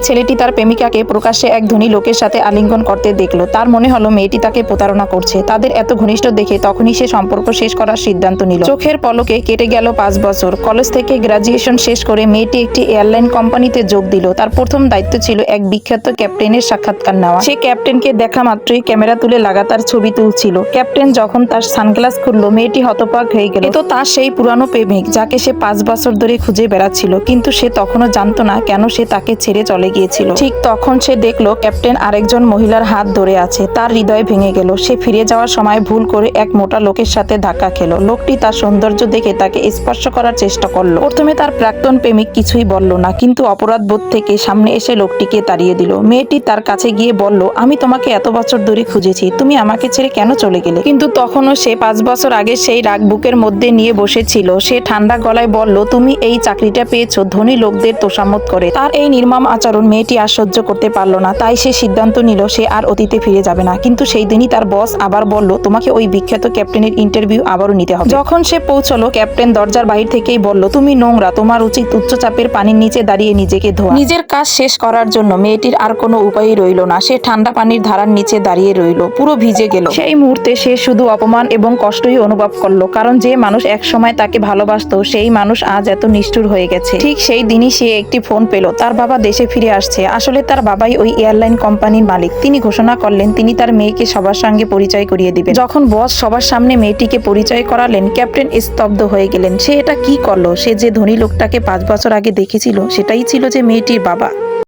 যেই ছেলেটি তার প্রেমিকাকে প্রকাশ্যে এক ধনী লোকের সাথে আলিঙ্গন করতে দেখল। তার মনে হলো মেয়েটি তাকে প্রতারণা করছে। তাদের এত ঘনিষ্ঠ দেখে তখনই সে সম্পর্ক শেষ করার সিদ্ধান্ত নিল। চোখের পলকে কেটে গেল পাঁচ বছর। কলেজ থেকে গ্রাজুয়েশন শেষ করে মেয়েটি একটি এয়ারলাইন কোম্পানিতে যোগ দিল। তার প্রথম দায়িত্ব ছিল এক বিখ্যাত ক্যাপ্টেনের সাক্ষাৎকার নেওয়া। সে ক্যাপ্টেনকে দেখা মাত্রই ক্যামেরা তুলে লাগাতার ছবি তুলছিল। ক্যাপ্টেন যখন তার সানগ্লাস খুললো, মেয়েটি হতপাক হয়ে গেল। তো তার সেই পুরানো প্রেমিক, যাকে সে পাঁচ বছর ধরে খুঁজে বেড়াচ্ছিল। কিন্তু সে তখনও জানতো না কেন সে তাকে ছেড়ে চলে গিয়েছিল। ঠিক তখন সে দেখল ক্যাপ্টেন আরেকজন মহিলার হাত ধরে আছে। তার হৃদয় ভেঙে গেল। সে ফিরে যাওয়ার সময় ভুল করে এক মোটা লোকের সাথে ধাক্কা খেলো। লোকটি তার সৌন্দর্য দেখে তাকে স্পর্শ করার চেষ্টা করল। প্রথমে তার প্রাক্তন প্রেমিক কিছুই বলল না, কিন্তু অপরাধ বোধ থেকে সামনে এসে লোকটিকে তাড়িয়ে দিল। মেয়েটি তার কাছে গিয়ে বলল, আমি তোমাকে এত বছর ধরে খুঁজেছি। তুমি আমাকে ছেড়ে কেন চলে গেলে? কিন্তু তখনও সে পাঁচ বছর আগে সেই রাগ বুকের মধ্যে নিয়ে বসেছিল। সে ঠান্ডা গলায় বলল, তুমি এই চাকরিটা পেয়েছ। ধনী লোকদের তোষামত করে। তার এই নির্মম আচরণ মেয়েটি আর সহ্য করতে পারল না। তাই সে সিদ্ধান্ত নিল, সে আর অতীতে ফিরে যাবে না। কিন্তু সেই দিনই তার বস আবার বলল, তোমাকে ওই বিখ্যাত ক্যাপ্টেনের ইন্টারভিউ আবারও নিতে হবে। যখন সে পৌঁছলো, ক্যাপ্টেন দরজার বাহির থেকেই বলল, তুমি নোংরা, তোমার উচিত উচ্চচাপের পানির নিচে দাঁড়িয়ে নিজেকে ধোয়া। নিজের কাজ শেষ করার জন্য মেয়েটির আর কোনো উপায়ই রইল না। সে ঠান্ডা পানির ধারার নিচে দাঁড়িয়ে রইল, পুরো ভিজে গেল। সেই মুহূর্তে সে শুধু অপমান এবং কষ্টই অনুভব করল, কারণ যে মানুষ এক সময় তাকে ভালোবাসতো, সেই মানুষ আজ এত নিষ্ঠুর হয়ে গেছে। ঠিক সেই দিনই সে একটি ফোন পেল, তার বাবা দেশে ফিরে আসছে। আসলে তার বাবাই ওই এয়ারলাইন কোম্পানির মালিক। তিনি ঘোষণা করলেন, তিনি তার মেয়েকে সবার সঙ্গে পরিচয় করিয়ে দিবেন। যখন বস সবার সামনে মেয়েটিকে পরিচয় করালেন, ক্যাপ্টেন স্তব্ধ হয়ে গেলেন। সে এটা কি করল? সে যে ধনী লোকটাকে পাঁচ বছর আগে দেখেছিল, সেটাই ছিল যে মেয়েটির বাবা।